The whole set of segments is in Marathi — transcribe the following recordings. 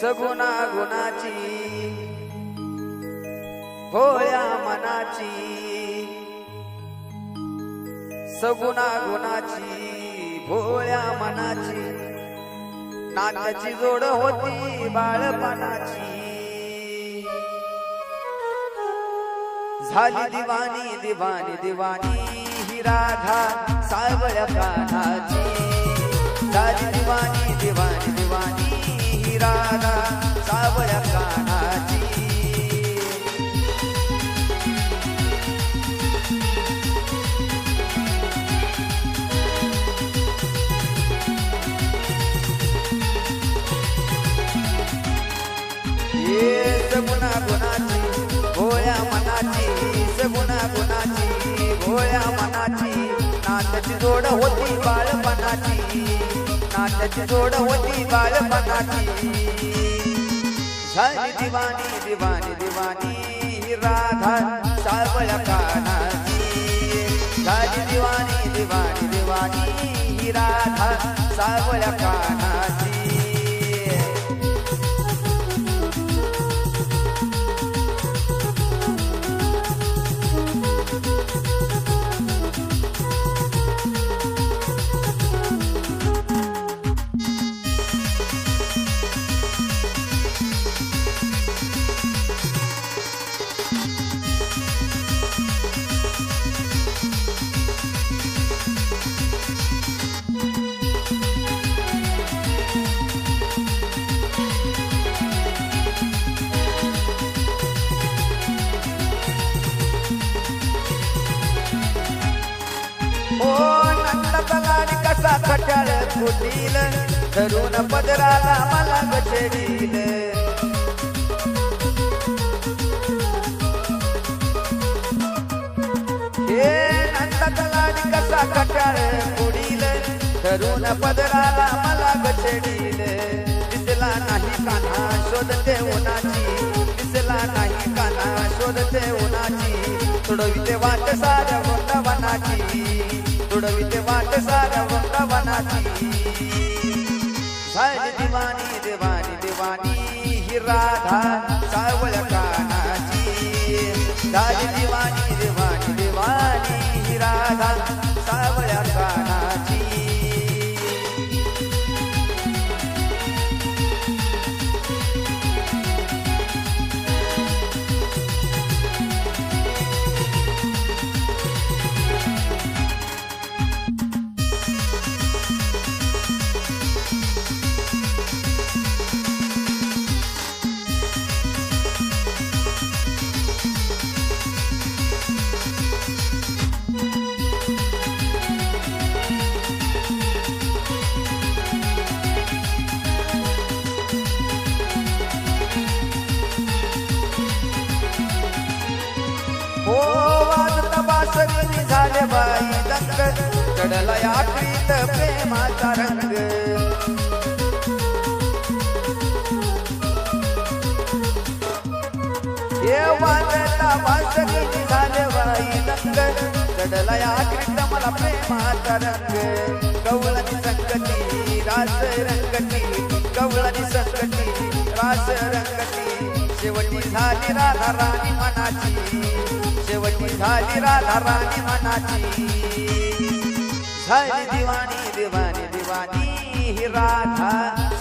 सगुणा गुणाची भोळ्या मनाची सगुणा गुणाची भोळ्या मनाची नात्याची जोड होती बाळपणाची. झाली दिवानी दिवानी दिवानी ही राधा सावळ्या कानाची. राधा सावळ्या कानाची ये सगुणा गुणाची भोळ्या मनाची. सगुणा गुणाची भोळ्या मनाची. नात्याची जोड होती बाळपणाची. नात्याची जोड होती बालपणाची. झाली दिवाणी दिवाणी दिवाणी राधा सावळ्या कानाची. झाली दिवाणी दिवाणी दिवाणी राधा सावळ्या काना ओ नंद कलानी कसा खट्याळ फुटील धरून पदराला मला गचडील हे नंद कलानी कसा खट्याळ फुटील धरून पदराला मला गचडील दिसला नाही काना शोधते उन्हाची दिसला नाही काना शोधते उन्हाची. तुडविते वाट सार वृंदावनाची. तुडविते वाट सार वृंदावनाची. झाली दिवानी दिवाणी दिवाणी ही राधा. हो वाजता बासरी झाले बाई दंग. चढला आखरीत प्रेमाचा रंग. हे वाजता बासरी झाले बाई दंग. चढला आखरीत मला प्रेमाचा रंग. कवळाची संगती रास रंगती. कवळाची संगती रास रंगती. शेवटी झाली राधा राणी मनाची. शेवटी झाली राधा राणी मनाची. झाली दिवाणी दिवाणी दिवाणी ही राधा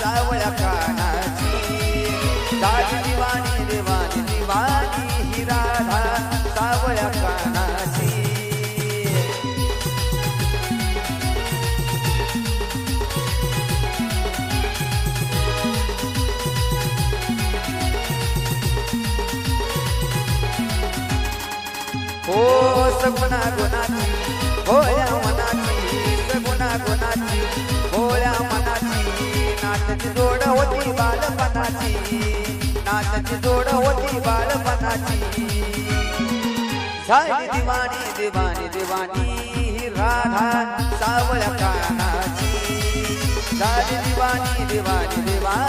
सावळ्या सगुणा गुणाची भोळ्या मनाची सगुणा गुणाची भोळ्या मनाची नाचची जोड होती बालपणाची नाचची जोड होती बालपणाची. झाली दिवाणी दिवाणी दिवाणी राधा सावळ्या कानाची झाली दिवाणी दिवाणी दिवाणी